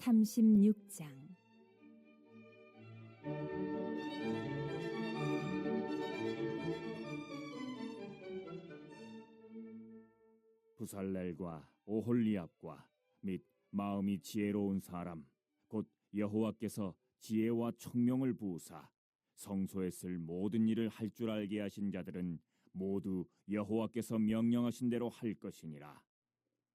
36장. 부살렐과 오홀리압과 및 마음이 지혜로운 사람 곧 여호와께서 지혜와 총명을 부으사 성소에 쓸 모든 일을 할 줄 알게 하신 자들은 모두 여호와께서 명령하신 대로 할 것이니라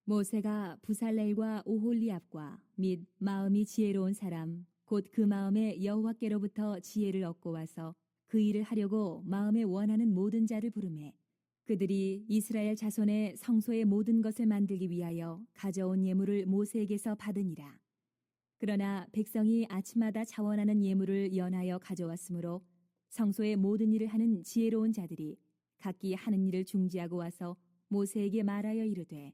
모세가 부살렐과 오홀리압과 및 마음이 지혜로운 사람 곧 그 마음에 여호와께로부터 지혜를 얻고 와서 그 일을 하려고 마음에 원하는 모든 자를 부르매 그들이 이스라엘 자손의 성소의 모든 것을 만들기 위하여 가져온 예물을 모세에게서 받으니라. 그러나 백성이 아침마다 자원하는 예물을 연하여 가져왔으므로 성소의 모든 일을 하는 지혜로운 자들이 각기 하는 일을 중지하고 와서 모세에게 말하여 이르되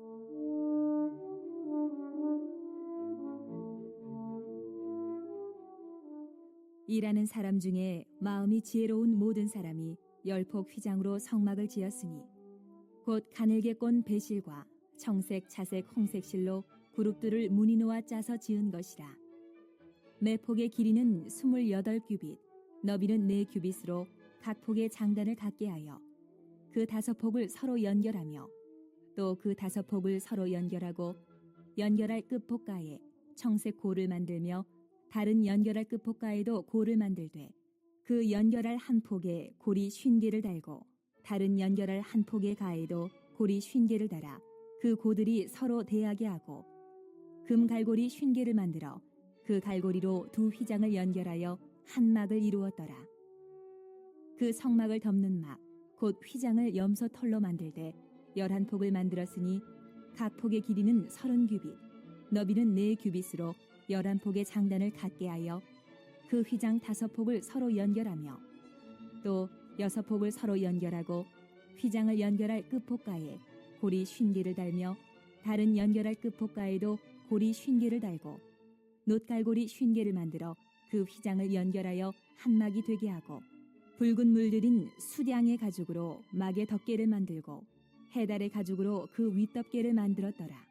일하는 사람 중에 마음이 지혜로운 모든 사람이 열폭 휘장으로 성막을 지었으니 곧 가늘게 꼰 배실과 청색, 차색, 홍색 실로 그룹들을 무늬 놓아 짜서 지은 것이라. 매 폭의 길이는 스물여덟 규빗, 너비는 네 규빗으로 각 폭의 장단을 갖게 하여 그 다섯 폭을 서로 연결하며 또 그 다섯 폭을 서로 연결하고 연결할 끝폭가에 청색 고를 만들며 다른 연결할 끝폭가에도 고를 만들되 그 연결할 한 폭에 고리 쉰 개를 달고 다른 연결할 한 폭의 가에도 고리 쉰 개를 달아 그 고들이 서로 대하게 하고 금 갈고리 쉰 개를 만들어 그 갈고리로 두 휘장을 연결하여 한 막을 이루었더라. 그 성막을 덮는 막, 곧 휘장을 염소 털로 만들되 열한 폭을 만들었으니 각 폭의 길이는 서른 규빗, 너비는 네 규빗으로 열한 폭의 장단을 갖게 하여 그 휘장 다섯 폭을 서로 연결하며 또 여섯 폭을 서로 연결하고 휘장을 연결할 끝폭가에 고리 쉰 개를 달며 다른 연결할 끝폭가에도 고리 쉰 개를 달고 놋갈고리 쉰 개를 만들어 그 휘장을 연결하여 한 막이 되게 하고 붉은 물들인 수량의 가죽으로 막의 덮개를 만들고 해달의 가죽으로 그 윗덮개를 만들었더라.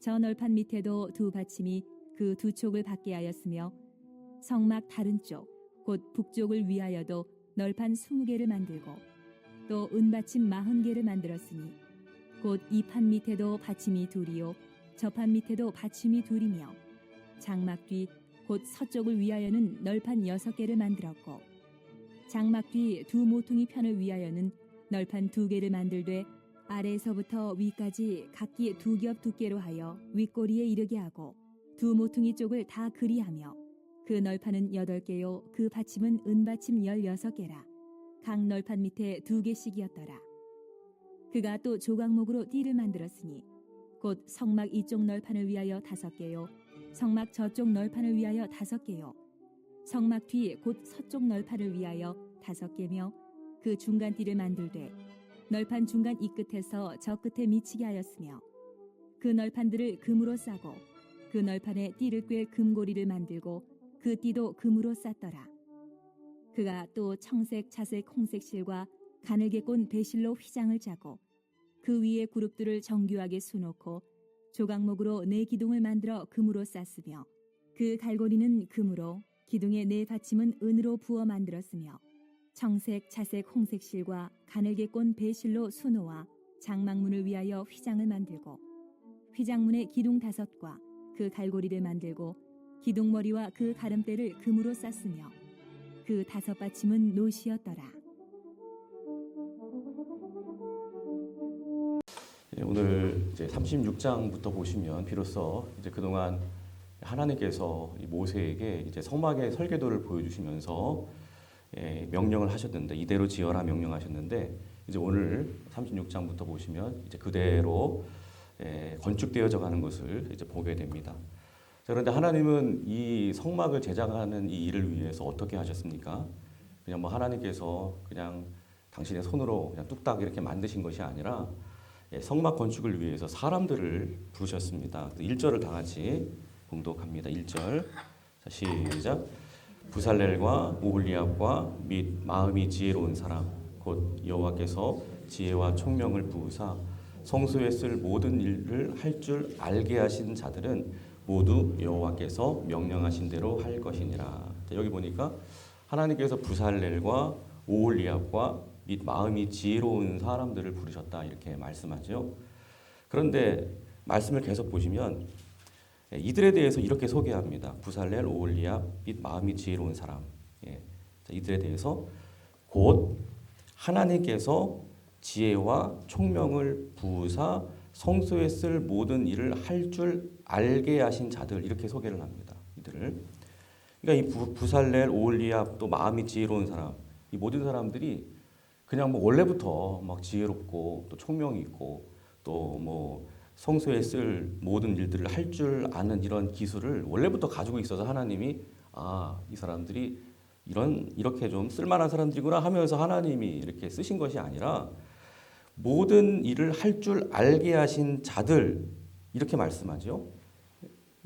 저 널판 밑에도 두 받침이 그 두 촉을 받게 하였으며 성막 다른 쪽 곧 북쪽을 위하여도 널판 스무 개를 만들고 또 은받침 마흔 개를 만들었으니 곧 이 판 밑에도 받침이 둘이요 저 판 밑에도 받침이 둘이며 장막 뒤 곧 서쪽을 위하여는 널판 여섯 개를 만들었고 장막 뒤 두 모퉁이 편을 위하여는 널판 두 개를 만들되 아래에서부터 위까지 각기 두 겹 두께로 하여 윗꼬리에 이르게 하고 두 모퉁이 쪽을 다 그리하며 그 널판은 여덟 개요 그 받침은 은받침 열여섯 개라 각 널판 밑에 두 개씩이었더라 그가 또 조각목으로 띠를 만들었으니 곧 성막 이쪽 널판을 위하여 다섯 개요 성막 저쪽 널판을 위하여 다섯 개요. 성막 뒤 곧 서쪽 널판을 위하여 다섯 개며 그 중간 띠를 만들되 널판 중간 이 끝에서 저 끝에 미치게 하였으며 그 널판들을 금으로 싸고 그 널판에 띠를 꿰 금고리를 만들고 그 띠도 금으로 쌌더라. 그가 또 청색, 차색, 홍색 실과 가늘게 꼰 배실로 휘장을 짜고 그 위에 그룹들을 정교하게 수놓고 조각목으로 네 기둥을 만들어 금으로 쌌으며 그 갈고리는 금으로 기둥의 네 받침은 은으로 부어 만들었으며 청색, 차색, 홍색 실과 가늘게 꼰 배실로 수놓아 장막문을 위하여 휘장을 만들고 휘장문의 기둥 다섯과 그 갈고리를 만들고 기둥머리와 그 가름대를 금으로 쌌으며 그 다섯 받침은 노시였더라. 예, 오늘 이제 36장부터 보시면 비로소 이제 그동안 하나님께서 이 모세에게 이제 성막의 설계도를 보여주시면서 예, 명령을 하셨는데 이대로 지어라 명령하셨는데 이제 오늘 36장부터 보시면 이제 그대로 예, 건축되어져 가는 것을 이제 보게 됩니다. 자, 그런데 하나님은 이 성막을 제작하는 이 일을 위해서 어떻게 하셨습니까? 그냥 뭐 하나님께서 그냥 당신의 손으로 그냥 뚝딱 이렇게 만드신 것이 아니라 예, 성막 건축을 위해서 사람들을 부르셨습니다. 1절을 다 같이 봉독합니다. 1절. 자, 시작. 부살렐과 오홀리압과 및 마음이 지혜로운 사람 곧 여호와께서 지혜와 총명을 부으사 성소에 쓸 모든 일을 할 줄 알게 하신 자들은 모두 여호와께서 명령하신 대로 할 것이니라. 자, 여기 보니까 하나님께서 부살렐과 오홀리압과 및 마음이 지혜로운 사람들을 부르셨다 이렇게 말씀하죠. 그런데 말씀을 계속 보시면 예, 이들에 대해서 이렇게 소개합니다. 부살렐, 오홀리압 및 마음이 지혜로운 사람. 예, 자, 이들에 대해서 곧 하나님께서 지혜와 총명을 부으사 성소에 쓸 모든 일을 할 줄 알게 하신 자들 이렇게 소개를 합니다. 이들을. 그러니까 이 부, 부살렐, 오홀리압 또 마음이 지혜로운 사람 이 모든 사람들이 그냥 뭐 원래부터 막 지혜롭고 또 총명이 있고 또뭐 성소에 쓸 모든 일들을 할 줄 아는 이런 기술을 원래부터 가지고 있어서 하나님이 아, 이 사람들이 이런 이렇게 좀 쓸만한 사람들이구나 하면서 하나님이 이렇게 쓰신 것이 아니라 모든 일을 할 줄 알게 하신 자들 이렇게 말씀하죠.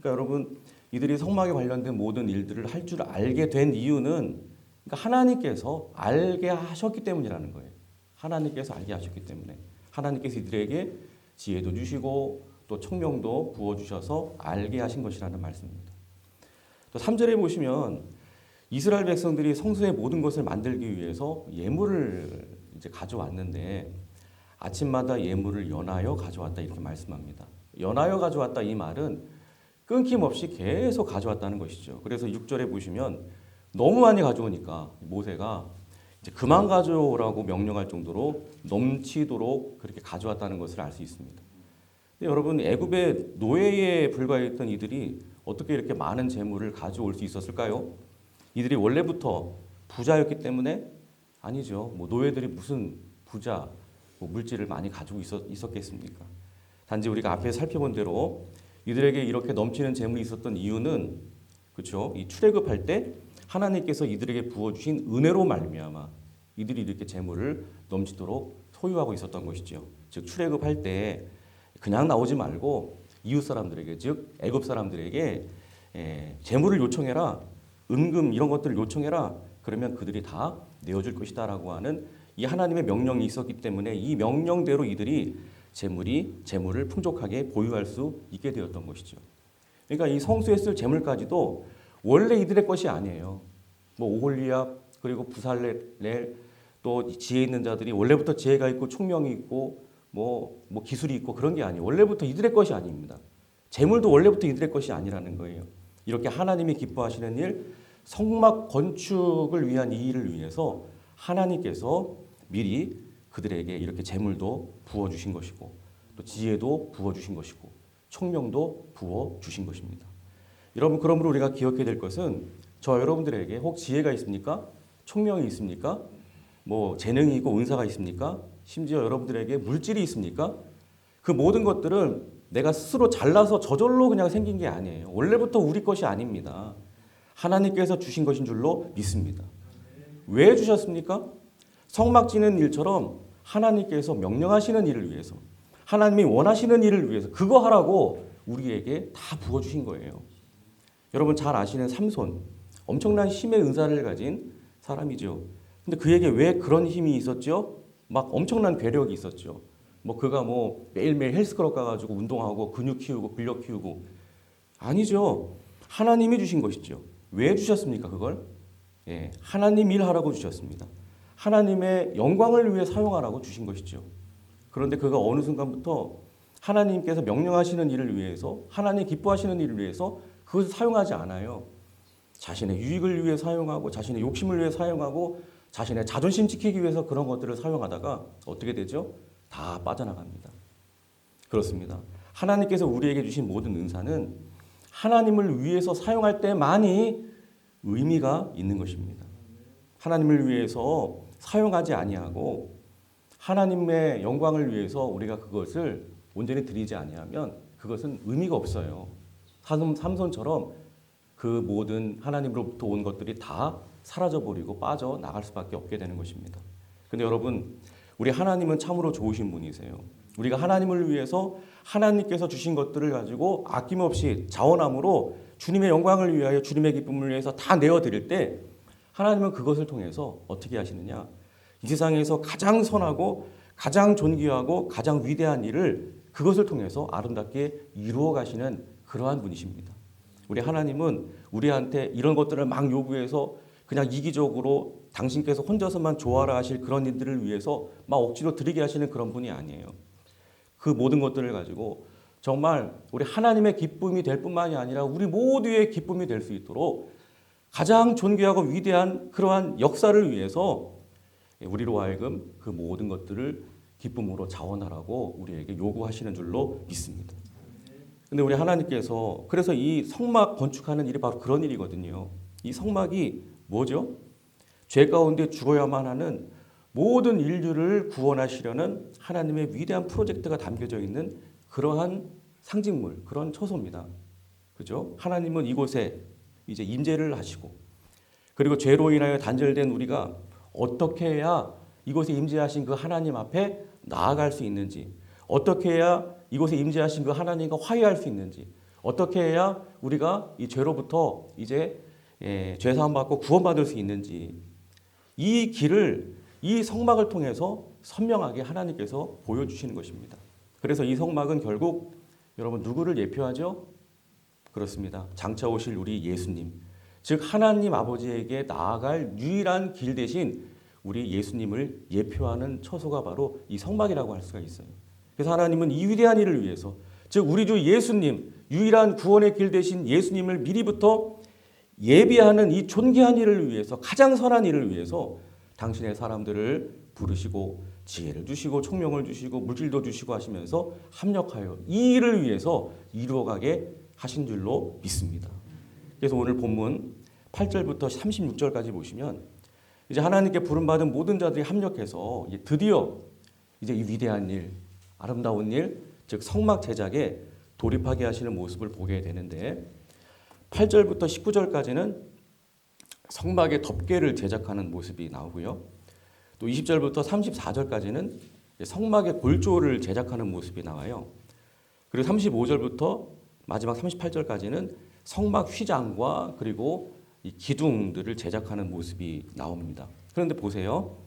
그러니까 여러분 이들이 성막에 관련된 모든 일들을 할 줄 알게 된 이유는 그러니까 하나님께서 알게 하셨기 때문이라는 거예요. 하나님께서 알게 하셨기 때문에 하나님께서 이들에게 지혜도 주시고 또 총명도 부어 주셔서 알게 하신 것이라는 말씀입니다. 또 3절에 보시면 이스라엘 백성들이 성소의 모든 것을 만들기 위해서 예물을 이제 가져왔는데 아침마다 예물을 연하여 가져왔다 이렇게 말씀합니다. 연하여 가져왔다 이 말은 끊김없이 계속 가져왔다는 것이죠. 그래서 6절에 보시면 너무 많이 가져오니까 모세가 이제 그만 가져오라고 명령할 정도로 넘치도록 그렇게 가져왔다는 것을 알 수 있습니다. 여러분 애굽의 노예에 불과했던 이들이 어떻게 이렇게 많은 재물을 가져올 수 있었을까요? 이들이 원래부터 부자였기 때문에 아니죠. 뭐 노예들이 무슨 부자 뭐 물질을 많이 가지고 있었, 있었겠습니까? 단지 우리가 앞에 살펴본 대로 이들에게 이렇게 넘치는 재물이 있었던 이유는 그렇죠. 이 출애굽할 때 하나님께서 이들에게 부어 주신 은혜로 말미암아 이들이 이렇게 재물을 넘치도록 소유하고 있었던 것이죠. 즉 출애굽할 때 그냥 나오지 말고 이웃 사람들에게 즉 애굽 사람들에게 에, 재물을 요청해라. 은금 이런 것들을 요청해라. 그러면 그들이 다 내어줄 것이다라고 하는 이 하나님의 명령이 있었기 때문에 이 명령대로 이들이 재물이 재물을 풍족하게 보유할 수 있게 되었던 것이죠. 그러니까 이 성수에 쓸 재물까지도 원래 이들의 것이 아니에요. 뭐 오홀리압 그리고 부살렐 또 지혜 있는 자들이 원래부터 지혜가 있고 총명이 있고 뭐, 뭐 기술이 있고 그런 게 아니에요. 원래부터 이들의 것이 아닙니다. 재물도 원래부터 이들의 것이 아니라는 거예요. 이렇게 하나님이 기뻐하시는 일, 성막 건축을 위한 이 일을 위해서 하나님께서 미리 그들에게 이렇게 재물도 부어 주신 것이고 또 지혜도 부어 주신 것이고 총명도 부어 주신 것입니다. 여러분 그러므로 우리가 기억해야 될 것은 저 여러분들에게 혹 지혜가 있습니까? 총명이 있습니까? 뭐 재능이 있고 은사가 있습니까? 심지어 여러분들에게 물질이 있습니까? 그 모든 것들은 내가 스스로 잘나서 저절로 그냥 생긴 게 아니에요. 원래부터 우리 것이 아닙니다. 하나님께서 주신 것인 줄로 믿습니다. 왜 주셨습니까? 성막 지는 일처럼 하나님께서 명령하시는 일을 위해서 하나님이 원하시는 일을 위해서 그거 하라고 우리에게 다 부어 주신 거예요. 여러분 잘 아시는 삼손 엄청난 힘의 은사를 가진 사람이죠. 근데 그에게 왜 그런 힘이 있었죠? 막 엄청난 괴력이 있었죠. 뭐 그가 뭐 매일매일 헬스클럽 가가지고 운동하고 근육 키우고 근력 키우고 아니죠. 하나님이 주신 것이죠. 왜 주셨습니까? 그걸 예, 하나님 일하라고 주셨습니다. 하나님의 영광을 위해 사용하라고 주신 것이죠. 그런데 그가 어느 순간부터 하나님께서 명령하시는 일을 위해서 하나님 기뻐하시는 일을 위해서 그것을 사용하지 않아요. 자신의 유익을 위해 사용하고 자신의 욕심을 위해 사용하고 자신의 자존심 지키기 위해서 그런 것들을 사용하다가 어떻게 되죠? 다 빠져나갑니다. 그렇습니다. 하나님께서 우리에게 주신 모든 은사는 하나님을 위해서 사용할 때만이 의미가 있는 것입니다. 하나님을 위해서 사용하지 아니하고 하나님의 영광을 위해서 우리가 그것을 온전히 드리지 아니하면 그것은 의미가 없어요. 삼- 삼손처럼 그 모든 하나님으로부터 온 것들이 다 사라져 버리고 빠져 나갈 수밖에 없게 되는 것입니다. 근데 여러분, 우리 하나님은 참으로 좋으신 분이세요. 우리가 하나님을 위해서 하나님께서 주신 것들을 가지고 아낌없이 자원함으로 주님의 영광을 위하여 주님의 기쁨을 위해서 다 내어 드릴 때 하나님은 그것을 통해서 어떻게 하시느냐? 이 세상에서 가장 선하고 가장 존귀하고 가장 위대한 일을 그것을 통해서 아름답게 이루어 가시는 그러한 분이십니다. 우리 하나님은 우리한테 이런 것들을 막 요구해서 그냥 이기적으로 당신께서 혼자서만 좋아라 하실 그런 일들을 위해서 막 억지로 드리게 하시는 그런 분이 아니에요. 그 모든 것들을 가지고 정말 우리 하나님의 기쁨이 될 뿐만이 아니라 우리 모두의 기쁨이 될 수 있도록 가장 존귀하고 위대한 그러한 역사를 위해서 우리로 하여금 그 모든 것들을 기쁨으로 자원하라고 우리에게 요구하시는 줄로 믿습니다. 근데 우리 하나님께서 그래서 이 성막 건축하는 일이 바로 그런 일이거든요. 이 성막이 뭐죠? 죄 가운데 죽어야만 하는 모든 인류를 구원하시려는 하나님의 위대한 프로젝트가 담겨져 있는 그러한 상징물, 그런 처소입니다. 그죠? 하나님은 이곳에 이제 임재를 하시고 그리고 죄로 인하여 단절된 우리가 어떻게 해야 이곳에 임재하신 그 하나님 앞에 나아갈 수 있는지 어떻게 해야 이곳에 임재하신 그 하나님과 화해할 수 있는지 어떻게 해야 우리가 이 죄로부터 이제 예, 죄 사함 받고 구원받을 수 있는지 이 길을 이 성막을 통해서 선명하게 하나님께서 보여주시는 것입니다. 그래서 이 성막은 결국 여러분 누구를 예표하죠? 그렇습니다. 장차 오실 우리 예수님. 즉 하나님 아버지에게 나아갈 유일한 길 대신 우리 예수님을 예표하는 처소가 바로 이 성막이라고 할 수가 있어요. 그래서 하나님은 이 위대한 일을 위해서 즉 우리 주 예수님 유일한 구원의 길 대신 예수님을 미리부터 예비하는 이 존귀한 일을 위해서 가장 선한 일을 위해서 당신의 사람들을 부르시고 지혜를 주시고 총명을 주시고 물질도 주시고 하시면서 합력하여 이 일을 위해서 이루어가게 하신 줄로 믿습니다. 그래서 오늘 본문 8절부터 36절까지 보시면 이제 하나님께 부름받은 모든 자들이 합력해서 드디어 이제 이 위대한 일, 아름다운 일, 즉 성막 제작에 돌입하게 하시는 모습을 보게 되는데 8절부터 19절까지는 성막의 덮개를 제작하는 모습이 나오고요. 또 20절부터 34절까지는 성막의 골조를 제작하는 모습이 나와요. 그리고 35절부터 마지막 38절까지는 성막 휘장과 그리고 이 기둥들을 제작하는 모습이 나옵니다. 그런데 보세요.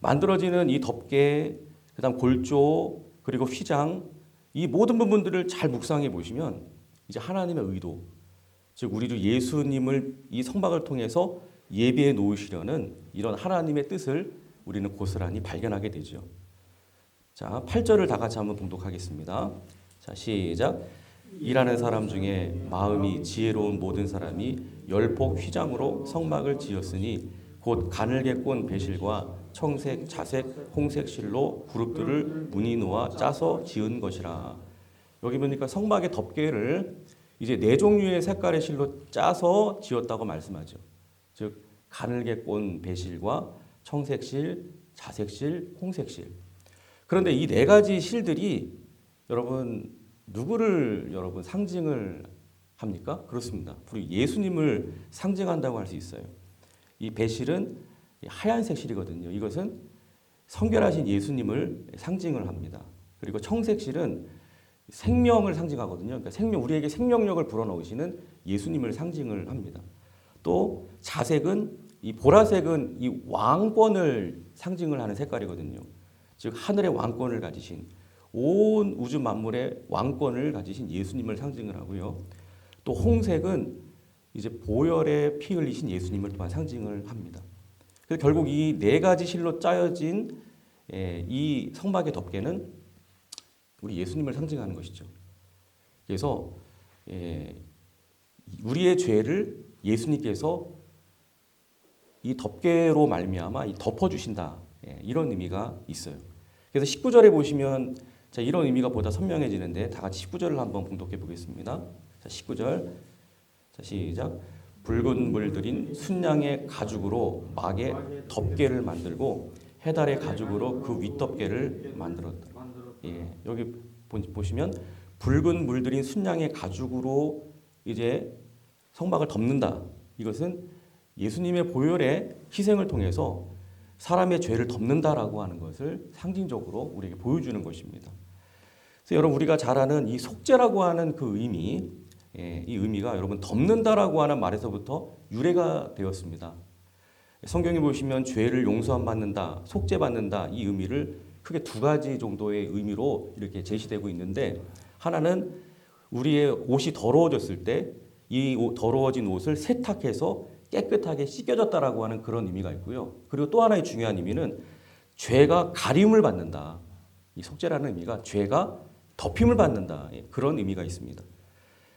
만들어지는 이 덮개, 그다음 골조, 그리고 휘장 이 모든 부분들을 잘 묵상해 보시면 이제 하나님의 의도, 즉 우리 주 예수님을 이 성막을 통해서 예비해 놓으시려는 이런 하나님의 뜻을 우리는 고스란히 발견하게 되죠. 자, 8절을 다 같이 한번 봉독하겠습니다. 자, 시작. 일하는 사람 중에 마음이 지혜로운 모든 사람이 열폭 휘장으로 성막을 지었으니 곧 가늘게 꼰 배실과 청색, 자색, 홍색 실로 그룹들을 무늬 놓아 짜서 지은 것이라. 여기 보니까 성막의 덮개를 이제 네 종류의 색깔의 실로 짜서 지었다고 말씀하죠. 즉 가늘게 꼰 배실과 청색 실, 자색 실, 홍색 실. 그런데 이 네 가지 실들이 여러분 누구를 여러분 상징을 합니까? 그렇습니다. 우리 예수님을 상징한다고 할 수 있어요. 이 배실은 하얀색 실이거든요. 이것은 성결하신 예수님을 상징을 합니다. 그리고 청색 실은 생명을 상징하거든요. 그러니까 생명 우리에게 생명력을 불어넣으시는 예수님을 상징을 합니다. 또 자색은 이 보라색은 이 왕권을 상징을 하는 색깔이거든요. 즉 하늘의 왕권을 가지신 온 우주 만물의 왕권을 가지신 예수님을 상징을 하고요. 또 홍색은 이제 보혈에 피 흘리신 예수님을 또한 상징을 합니다. 그래서 결국 이 네 가지 실로 짜여진 예, 이 성막의 덮개는 우리 예수님을 상징하는 것이죠. 그래서 예, 우리의 죄를 예수님께서 이 덮개로 말미암아 이 덮어 주신다 예, 이런 의미가 있어요. 그래서 19절에 보시면 자, 이런 의미가 보다 선명해지는데 다 같이 19절을 한번 봉독해 보겠습니다. 자, 19절. 자, 시작. 붉은 물들인 순양의 가죽으로 막의 덮개를 만들고 해달의 가죽으로 그 윗덮개를 만들었다. 예, 여기 보- 보시면 붉은 물들인 순양의 가죽으로 이제 성막을 덮는다. 이것은 예수님의 보혈의 희생을 통해서 사람의 죄를 덮는다라고 하는 것을 상징적으로 우리에게 보여주는 것입니다. 그래서 여러분 우리가 잘 아는 이 속죄라고 하는 그 의미, 예, 이 의미가 여러분 덮는다라고 하는 말에서부터 유래가 되었습니다. 성경에 보시면 죄를 용서함 받는다, 속죄 받는다 이 의미를 크게 두 가지 정도의 의미로 이렇게 제시되고 있는데 하나는 우리의 옷이 더러워졌을 때 이 더러워진 옷을 세탁해서 깨끗하게 씻겨졌다라고 하는 그런 의미가 있고요. 그리고 또 하나의 중요한 의미는 죄가 가림을 받는다. 이 속죄라는 의미가 죄가 덮임을 받는다. 예, 그런 의미가 있습니다.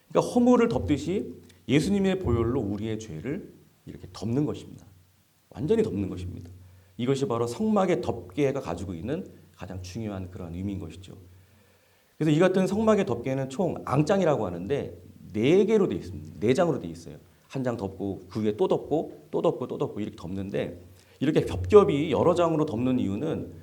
그러니까 허물을 덮듯이 예수님의 보혈로 우리의 죄를 이렇게 덮는 것입니다. 완전히 덮는 것입니다. 이것이 바로 성막의 덮개가 가지고 있는 가장 중요한 그런 의미인 것이죠. 그래서 이 같은 성막의 덮개는 총 앙장이라고 하는데 네 개로 되어 있습니다. 네 장으로 되어 있어요. 한 장 덮고 그 위에 또 덮고 또 덮고 또 덮고 이렇게 덮는데 이렇게 겹겹이 여러 장으로 덮는 이유는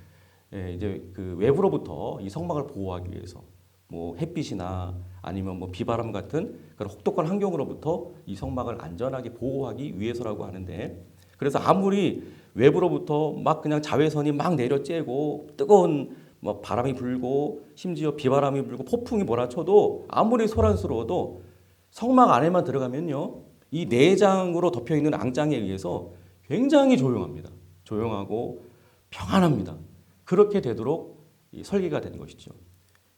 예, 이제 그 외부로부터 이 성막을 보호하기 위해서 뭐 햇빛이나 아니면 뭐 비바람 같은 그런 혹독한 환경으로부터 이 성막을 안전하게 보호하기 위해서라고 하는데 그래서 아무리 외부로부터 막 그냥 자외선이 막 내려쬐고 뜨거운 뭐 바람이 불고 심지어 비바람이 불고 폭풍이 몰아쳐도 아무리 소란스러워도 성막 안에만 들어가면요 이 내장으로 덮여 있는 앙장에 의해서 굉장히 조용합니다. 조용하고 평안합니다. 그렇게 되도록 이 설계가 된 것이죠.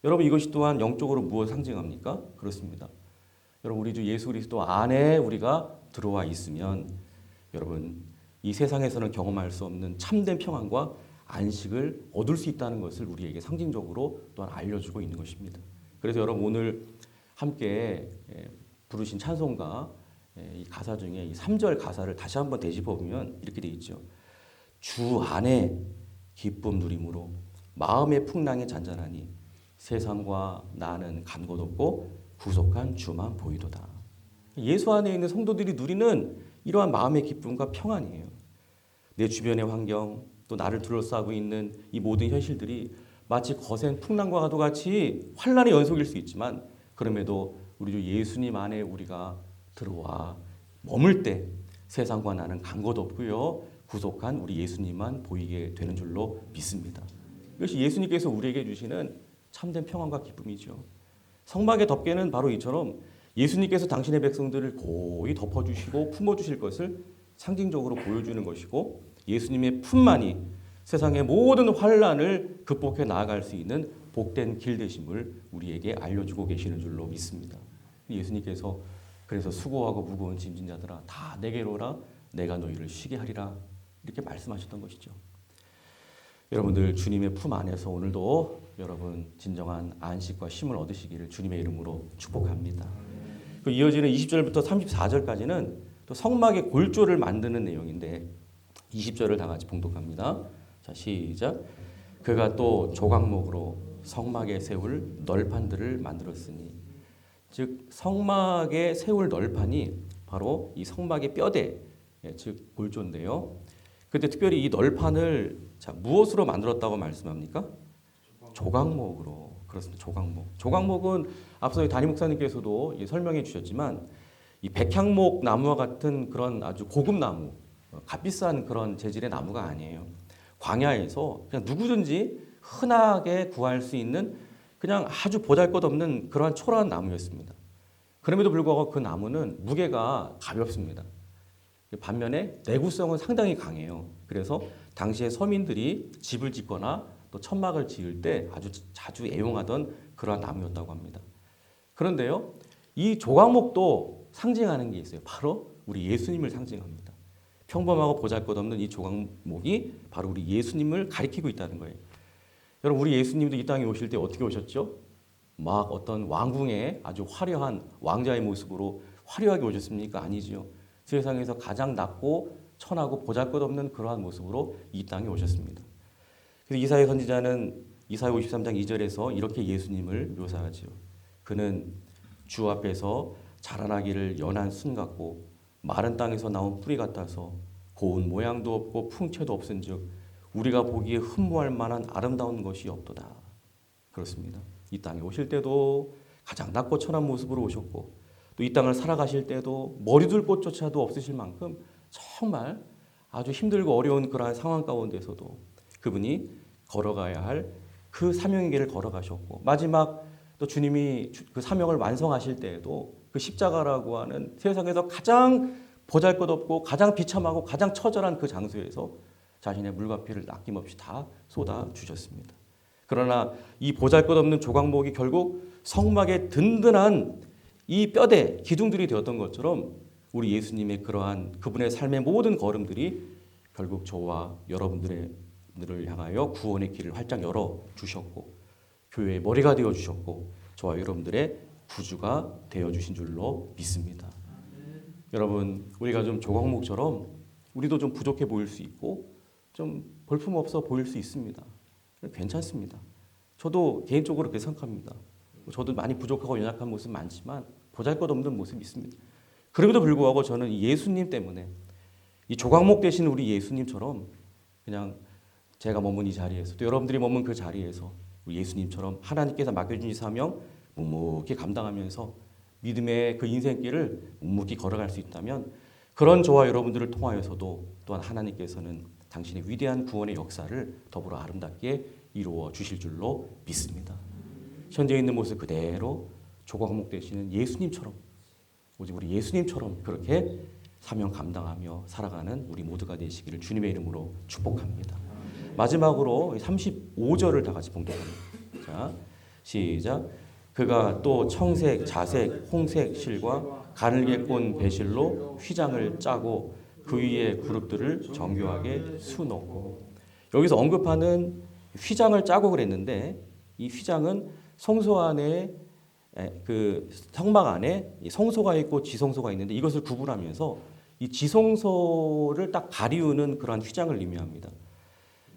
여러분 이것이 또한 영적으로 무엇을 상징합니까? 그렇습니다. 여러분 우리 주 예수 그리스도 안에 우리가 들어와 있으면 여러분 이 세상에서는 경험할 수 없는 참된 평안과 안식을 얻을 수 있다는 것을 우리에게 상징적으로 또한 알려주고 있는 것입니다. 그래서 여러분 오늘 함께 예, 부르신 찬송가 예, 이 가사 중에 이 3절 가사를 다시 한번 되짚어 보면 이렇게 돼 있죠. 주 안에 기쁨 누림으로 마음의 풍랑이 잔잔하니 세상과 나는 간곳 없고 구속한 주만 보이도다. 예수 안에 있는 성도들이 누리는 이러한 마음의 기쁨과 평안이에요. 내 주변의 환경 또 나를 둘러싸고 있는 이 모든 현실들이 마치 거센 풍랑과 가도 같이 환란의 연속일 수 있지만 그럼에도 우리 주 예수님 안에 우리가 들어와 머물 때 세상과 나는 간곳 없고요 구속한 우리 예수님만 보이게 되는 줄로 믿습니다. 이것이 예수님께서 우리에게 주시는 참된 평안과 기쁨이죠. 성막의 덮개는 바로 이처럼 예수님께서 당신의 백성들을 고이 덮어주시고 품어주실 것을 상징적으로 보여주는 것이고 예수님의 품만이 세상의 모든 환란을 극복해 나아갈 수 있는 복된 길 되심을 우리에게 알려주고 계시는 줄로 믿습니다. 예수님께서 그래서 수고하고 무거운 짐진 자들아 다 내게로 오라 내가 너희를 쉬게 하리라 이렇게 말씀하셨던 것이죠. 여러분들 주님의 품 안에서 오늘도 여러분 진정한 안식과 쉼을 얻으시기를 주님의 이름으로 축복합니다. 그 이어지는 20절부터 34절까지는 또 성막의 골조를 만드는 내용인데 20절을 다 같이 봉독합니다. 자, 시작. 그가 또 조각목으로 성막에 세울 널판들을 만들었으니 즉 성막에 세울 널판이 바로 이 성막의 뼈대 예, 즉 골조인데요. 그때 특별히 이 널판을 자, 무엇으로 만들었다고 말씀합니까? 조각목으로 그렇습니다. 조각목. 조각목은 앞서 담임 목사님께서도 이 설명해 주셨지만 이 백향목 나무와 같은 그런 아주 고급 나무, 어, 값비싼 그런 재질의 나무가 아니에요. 광야에서 그냥 누구든지 흔하게 구할 수 있는 그냥 아주 보잘것없는 그러한 초라한 나무였습니다. 그럼에도 불구하고 그 나무는 무게가 가볍습니다. 반면에 내구성은 상당히 강해요. 그래서 당시에 서민들이 집을 짓거나 또 천막을 지을 때 아주 자주 애용하던 그러한 나무였다고 합니다. 그런데요, 이 조각목도 상징하는 게 있어요. 바로 우리 예수님을 상징합니다. 평범하고 보잘것없는 이 조각목이 바로 우리 예수님을 가리키고 있다는 거예요. 여러분, 우리 예수님도 이 땅에 오실 때 어떻게 오셨죠? 막 어떤 왕궁의 아주 화려한 왕자의 모습으로 화려하게 오셨습니까? 아니지요. 세상에서 가장 낮고 천하고 보잘것없는 그러한 모습으로 이 땅에 오셨습니다. 그래서 이사야 선지자는 이사야 53장 2절에서 이렇게 예수님을 묘사하지요. 그는 주 앞에서 자라나기를 연한 순 같고 마른 땅에서 나온 뿌리 같아서 고운 모양도 없고 풍채도 없은즉 우리가 보기에 흠모할 만한 아름다운 것이 없도다. 그렇습니다. 이 땅에 오실 때도 가장 낮고 천한 모습으로 오셨고 또 이 땅을 살아가실 때도 머리둘 곳조차도 없으실 만큼 정말 아주 힘들고 어려운 그러한 상황 가운데서도 그분이 걸어가야 할 그 사명의 길을 걸어가셨고 마지막 또 주님이 주- 그 사명을 완성하실 때에도 그 십자가라고 하는 세상에서 가장 보잘것없고 가장 비참하고 가장 처절한 그 장소에서 자신의 물과 피를 아낌없이 다 쏟아 주셨습니다. 그러나 이 보잘것없는 조각목이 결국 성막의 든든한 이 뼈대 기둥들이 되었던 것처럼 우리 예수님의 그러한 그분의 삶의 모든 걸음들이 결국 저와 여러분들의 를 향하여 구원의 길을 활짝 열어 주셨고 교회의 머리가 되어 주셨고 저와 여러분들의 구주가 되어 주신 줄로 믿습니다. 여러분 우리가 좀 조각목처럼 우리도 좀 부족해 보일 수 있고 좀 볼품 없어 보일 수 있습니다. 괜찮습니다. 저도 개인적으로 그렇게 생각합니다. 저도 많이 부족하고 연약한 모습 많지만 보잘것없는 모습이 있습니다. 그럼에도 불구하고 저는 이 예수님 때문에 이 조각목 되신 우리 예수님처럼 그냥 제가 머문 이 자리에서 또 여러분들이 머문 그 자리에서 우리 예수님처럼 하나님께서 맡겨준 이 사명 묵묵히 감당하면서 믿음의 그 인생길을 묵묵히 걸어갈 수 있다면 그런 저와 여러분들을 통하여서도 또한 하나님께서는 당신의 위대한 구원의 역사를 더불어 아름답게 이루어 주실 줄로 믿습니다. 현재 있는 모습 그대로 조각목 되시는 예수님처럼 오직 우리 예수님처럼 그렇게 사명 감당하며 살아가는 우리 모두가 되시기를 주님의 이름으로 축복합니다. 마지막으로 35절을 다 같이 봉독합니다. 자, 시작. 그가 또 청색, 자색, 홍색 실과 가늘게 꼰 배실로 휘장을 짜고 그 위에 그룹들을 정교하게 수놓고 여기서 언급하는 휘장을 짜고 그랬는데 이 휘장은 성소 안에 에, 그 성막 안에 이 성소가 있고 지성소가 있는데 이것을 구분하면서 이 지성소를 딱 가리우는 그러한 휘장을 의미합니다.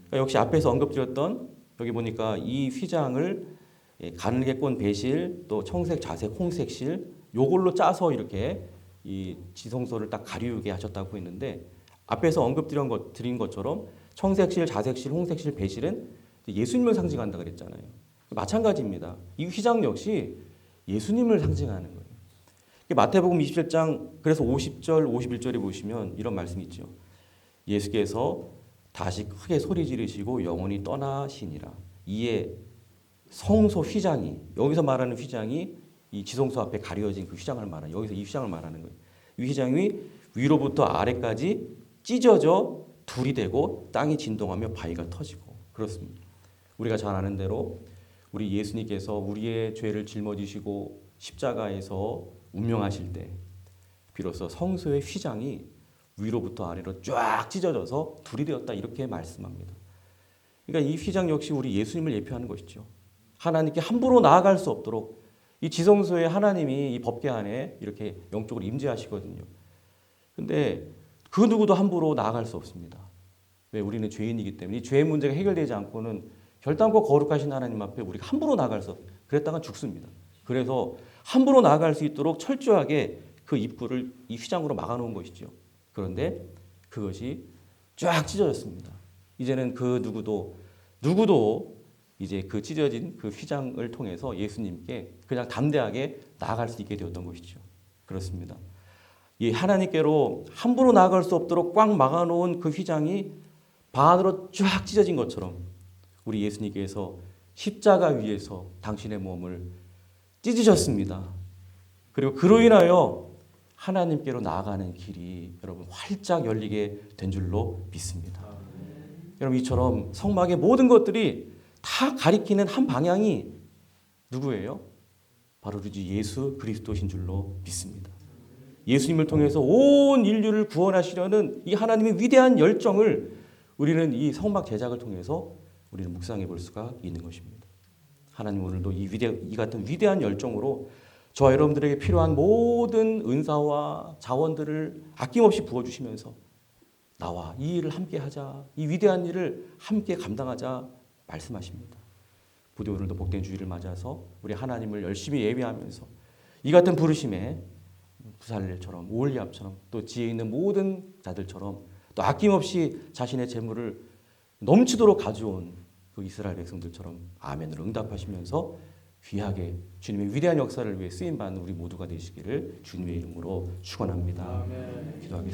그러니까 역시 앞에서 언급드렸던 여기 보니까 이 휘장을 예, 가늘게 꼰 배실 또 청색, 자색, 홍색 실 요걸로 짜서 이렇게 이 지성소를 딱 가리우게 하셨다고 했는데 앞에서 언급드린 것 드린 것처럼 청색실, 자색실, 홍색실, 배실은 예수님을 상징한다 그랬잖아요. 마찬가지입니다. 이 휘장 역시 예수님을 상징하는 거예요. 마태복음 27장 그래서 50절, 51절에 보시면 이런 말씀이 있죠. 예수께서 다시 크게 소리 지르시고 영원히 떠나시니라. 이에 성소 휘장이 여기서 말하는 휘장이 이 지성소 앞에 가려진 그 휘장을 말하는 여기서 이 휘장을 말하는 거예요. 이 휘장이 위로부터 아래까지 찢어져 둘이 되고 땅이 진동하며 바위가 터지고 그렇습니다. 우리가 잘 아는 대로 우리 예수님께서 우리의 죄를 짊어지시고 십자가에서 운명하실 때 비로소 성소의 휘장이 위로부터 아래로 쫙 찢어져서 둘이 되었다 이렇게 말씀합니다. 그러니까 이 휘장 역시 우리 예수님을 예표하는 것이죠. 하나님께 함부로 나아갈 수 없도록 이 지성소에 하나님이 이 법계 안에 이렇게 영적으로 임재하시거든요. 근데 그 누구도 함부로 나아갈 수 없습니다. 왜 우리는 죄인이기 때문에 이 죄의 문제가 해결되지 않고는 결단코 거룩하신 하나님 앞에 우리가 함부로 나아갈 수 없. 그랬다가 죽습니다. 그래서 함부로 나아갈 수 있도록 철저하게 그 입구를 이 휘장으로 막아놓은 것이죠. 그런데 그것이 쫙 찢어졌습니다. 이제는 그 누구도 누구도 이제 그 찢어진 그 휘장을 통해서 예수님께 그냥 담대하게 나아갈 수 있게 되었던 것이죠. 그렇습니다. 이 하나님께로 함부로 나아갈 수 없도록 꽉 막아놓은 그 휘장이 반으로 쫙 찢어진 것처럼 우리 예수님께서 십자가 위에서 당신의 몸을 찢으셨습니다. 그리고 그로 인하여 하나님께로 나아가는 길이 여러분 활짝 열리게 된 줄로 믿습니다. 여러분 이처럼 성막의 모든 것들이 다 가리키는 한 방향이 누구예요? 바로 우리 예수 그리스도신 줄로 믿습니다. 예수님을 통해서 온 인류를 구원하시려는 이 하나님의 위대한 열정을 우리는 이 성막 제작을 통해서 우리는 묵상해 볼 수가 있는 것입니다. 하나님 오늘도 이 위대 이 같은 위대한 열정으로 저와 여러분들에게 필요한 모든 은사와 자원들을 아낌없이 부어 주시면서 나와 이 일을 함께 하자. 이 위대한 일을 함께 감당하자 말씀하십니다. 부디 오늘도 복된 주일을 맞아서 우리 하나님을 열심히 예배하면서 이 같은 부르심에 부살렐처럼 오올리압처럼 또 지혜 있는 모든 자들처럼 또 아낌없이 자신의 재물을 넘치도록 가져온 그 이스라엘 백성들처럼 아멘을 응답하시면서 귀하게 주님의 위대한 역사를 위해 쓰임 받는 우리 모두가 되시기를 주님의 이름으로 축원합니다. 기도하겠습니다.